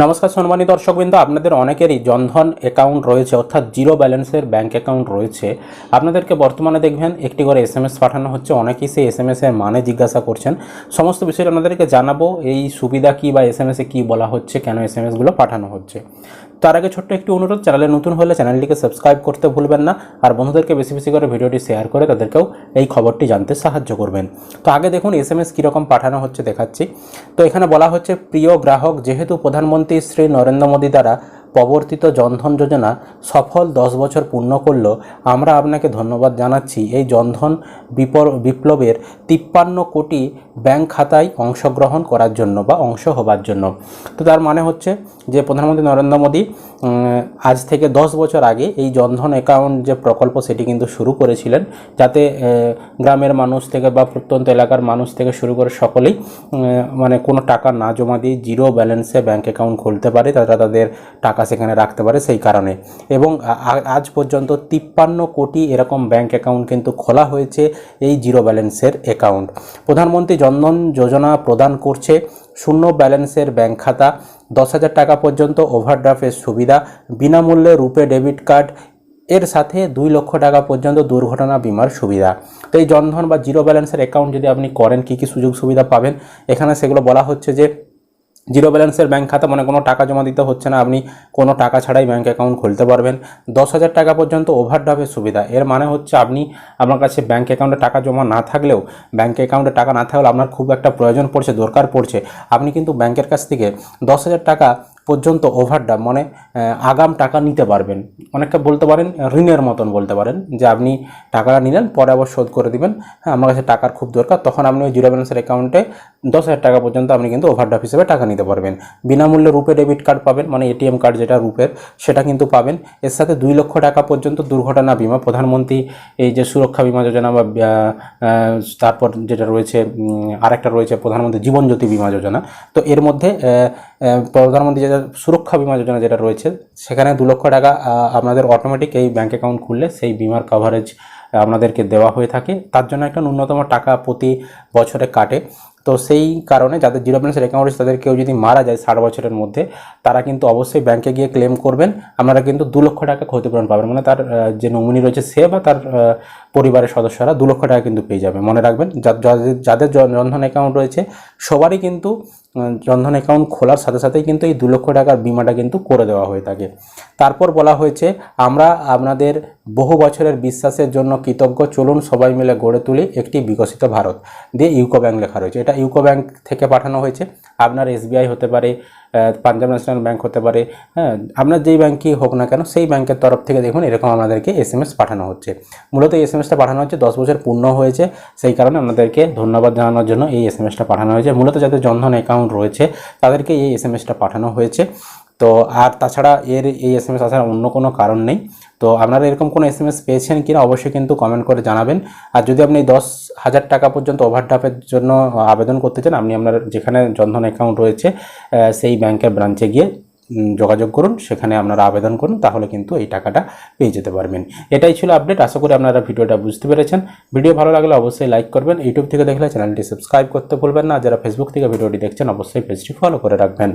নমস্কার সম্মানিত দর্শকবৃন্দ, আপনাদের অনেকেরই জনধন অ্যাকাউন্ট রয়েছে, অর্থাৎ জিরো ব্যালেন্সের ব্যাঙ্ক অ্যাকাউন্ট রয়েছে। আপনাদেরকে বর্তমানে দেখবেন, একটি করে এস এম এস পাঠানো হচ্ছে, অনেকেই সেই এস এম মানে জিজ্ঞাসা করছেন। সমস্ত বিষয়ে আপনাদেরকে জানাব, এই সুবিধা কী বা এস এম এসে কী বলা হচ্ছে, কেন এস এম এসগুলো পাঠানো হচ্ছে। তার আগে ছোট্ট একটি অনুরোধ, চ্যানেলে নতুন হলে চ্যানেলটিকে সাবস্ক্রাইব করতে ভুলবেন না, আর বন্ধুদেরকে বেশি বেশি করে ভিডিওটি শেয়ার করে তাদেরকেও এই খবরটি জানতে সাহায্য করবেন। তো আগে দেখুন এস এম এস কীরকম পাঠানো হচ্ছে দেখাচ্ছি। তো এখানে বলা হচ্ছে, প্রিয় গ্রাহক, যেহেতু প্রধানমন্ত্রী শ্রী নরেন্দ্র মোদী দ্বারা প্রবর্তিত জনধন যোজনা সফল দশ বছর পূর্ণ করল। আমরা আপনাকে ধন্যবাদ জানাচ্ছি। এই জনধন বিপ্লবের তিপ্পান্ন কোটি ব্যাংক খাতায় অংশগ্রহণ করার জন্য বা অংশ হবার জন্য। তো তার মানে হচ্ছে যে প্রধানমন্ত্রী নরেন্দ্র মোদী আজ থেকে দশ বছর আগে এই জনধন অ্যাকাউন্ট যে প্রকল্প সেটি কিন্তু শুরু করেছিলেন, যাতে গ্রামের মানুষ থেকে বা প্রত্যন্ত এলাকার মানুষ থেকে শুরু করে সকলেই মানে কোনো টাকা না জমা দিয়ে জিরো ব্যালেন্সে ব্যাংক অ্যাকাউন্ট খুলতে পারে, তারা তাদের টাকা সেখানে রাখতে পারে সেই কারণে। এবং আজ পর্যন্ত তিপ্পান্ন কোটি এরকম ব্যাংক অ্যাকাউন্ট কিন্তু খোলা হয়েছে এই জিরো ব্যালেন্সের অ্যাকাউন্ট প্রধানমন্ত্রী জনধন যোজনা প্রদান করছে শূন্য ব্যালেন্সের ব্যাঙ্ক খাতা, দশ হাজার টাকা পর্যন্ত ওভারড্রাফের সুবিধা, বিনামূল্যে রূপে ডেবিট কার্ড, এর সাথে দুই লক্ষ টাকা পর্যন্ত দুর্ঘটনা বিমার সুবিধা। তো এই জনধন বা জিরো ব্যালেন্সের অ্যাকাউন্ট যদি আপনি করেন, কী কী সুযোগ সুবিধা পাবেন? এখানে সেগুলো বলা হচ্ছে যে জিরো ব্যালেন্সের ব্যাঙ্ক খাতা মানে কোনো টাকা জমা দিতে হচ্ছে না, আপনি কোনো টাকা ছাড়াই ব্যাঙ্ক অ্যাকাউন্ট খুলতে পারবেন। দশ হাজার টাকা পর্যন্ত ওভারড্রাফের সুবিধা। এর মানে হচ্ছে আপনি আপনার কাছে ব্যাঙ্ক অ্যাকাউন্টে টাকা জমা না থাকলেও ব্যাঙ্ক অ্যাকাউন্টে টাকা না থাকলেও আপনার খুব একটা প্রয়োজন পড়ছে, দরকার পড়ছে। আপনি কিন্তু ব্যাংকের কাছ থেকে দশ হাজার টাকা পর্যন্ত ওভারড্রাফ মানে আগাম টাকা নিতে পারবেন। অনেকটা বলতে পারেন, ঋণের মতন বলতে পারেন, যে আপনি টাকাটা নিলেন, পরে আবার শোধ করে দিবেন। হ্যাঁ আমার কাছে টাকার খুব দরকার, তখন আপনি ওই জিরো ব্যালেন্সের অ্যাকাউন্টে দশ হাজার টাকা পর্যন্ত আপনি কিন্তু ওভারড্রাফ হিসেবে টাকা নিতে পারবেন। বিনামূল্যে রূপে ডেবিট কার্ড পাবেন মানে এটিএম কার্ড যেটা রূপের, সেটা কিন্তু পাবেন। এর সাথে দুই লক্ষ টাকা পর্যন্ত দুর্ঘটনা বিমা, প্রধানমন্ত্রী এই যে সুরক্ষা বিমা যোজনা বা তারপর যেটা রয়েছে আরেকটা রয়েছে প্রধানমন্ত্রী জীবন জ্যোতি বিমা যোজনা। তো এর মধ্যে প্রধানমন্ত্রী যেটা সুরক্ষা বিমা যোজনা যেটা রয়েছে, সেখানে দু লক্ষ টাকা আপনাদের অটোমেটিক এই ব্যাঙ্ক অ্যাকাউন্ট খুললে সেই বিমার কভারেজ আপনাদেরকে দেওয়া হয়ে থাকে। তার জন্য একটা ন্যূনতম টাকা প্রতি বছরে কাটে। তো সেই কারণে যাদের জিরো ব্যালেন্সের অ্যাকাউন্ট রয়েছে, তাদের কেউ যদি মারা যায় ষাট বছরের মধ্যে, তারা কিন্তু অবশ্যই ব্যাংকে গিয়ে ক্লেম করবেন। আপনারা কিন্তু দু লক্ষ টাকা ক্ষতিপূরণ পাবেন। মানে তার যে নমিনি রয়েছে সে বা তার পরিবারের সদস্যরা দু লক্ষ টাকা কিন্তু পেয়ে যাবে। মনে রাখবেন যাদের যাদের জন- জনধন অ্যাকাউন্ট রয়েছে, সবারই কিন্তু জনধন অ্যাকাউন্ট খোলার সাথে সাথেই কিন্তু এই দু লক্ষ টাকার বিমাটা কিন্তু করে দেওয়া হয়ে থাকে। তারপর বলা হয়েছে, আমরা আপনাদের বহু বছরের বিশ্বাসের জন্য কৃতজ্ঞ। চলুন সবাই মিলে গড়ে তুলি একটি বিকশিত ভারত। দিয়ে ইউকো ব্যাঙ্ক লেখা রয়েছে। এটা ইউকো ব্যাঙ্ক থেকে পাঠানো হয়েছে। আপনার এসবিআই হতে পারে পাঞ্জাব ন্যাশনাল ব্যাঙ্ক হতে পারে হ্যাঁ আপনার যেই ব্যাঙ্কই হোক না কেন, সেই ব্যাংকের তরফ থেকে দেখুন এরকম আমাদেরকে এস এম এস পাঠানো হচ্ছে। মূলত এই এস এম এসটা পাঠানো হচ্ছে, দশ বছর পূর্ণ হয়েছে, সেই কারণে আপনাদেরকে ধন্যবাদ জানানোর জন্য এই এস এম এসটা পাঠানো হয়েছে। মূলত যাদের জনধন অ্যাকাউন্ট রয়েছে, তাদেরকে এই এস এম এসটা পাঠানো হয়েছে। তো আর তাছাড়া এর এই এস এম এস আসার অন্য কোনো কারণ নেই। তো আপনারা এরকম কোনো এস এম এস পেয়েছেন কিনা অবশ্যই কিন্তু কমেন্ট করে জানাবেন। আর যদি আপনি দশ হাজার টাকা পর্যন্ত ওভারড্রাফের জন্য আবেদন করতে চান, আপনি আপনার যেখানে জনধন অ্যাকাউন্ট রয়েছে সেই ব্যাংকের ব্রাঞ্চে গিয়ে যোগাযোগ করুন, সেখানে আপনারা আবেদন করুন, তাহলে কিন্তু এই টাকাটা পেয়ে যেতে পারবেন। এটাই ছিল আপডেট আশা করি আপনারা ভিডিওটা বুঝতে পেরেছেন। ভিডিও ভালো লাগলে অবশ্যই লাইক করবেন। ইউটিউব থেকে দেখলে চ্যানেলটি সাবস্ক্রাইব করতে ভুলবেন না। যারা ফেসবুক থেকে ভিডিওটি দেখছেন, অবশ্যই পেজটি ফলো করে রাখবেন।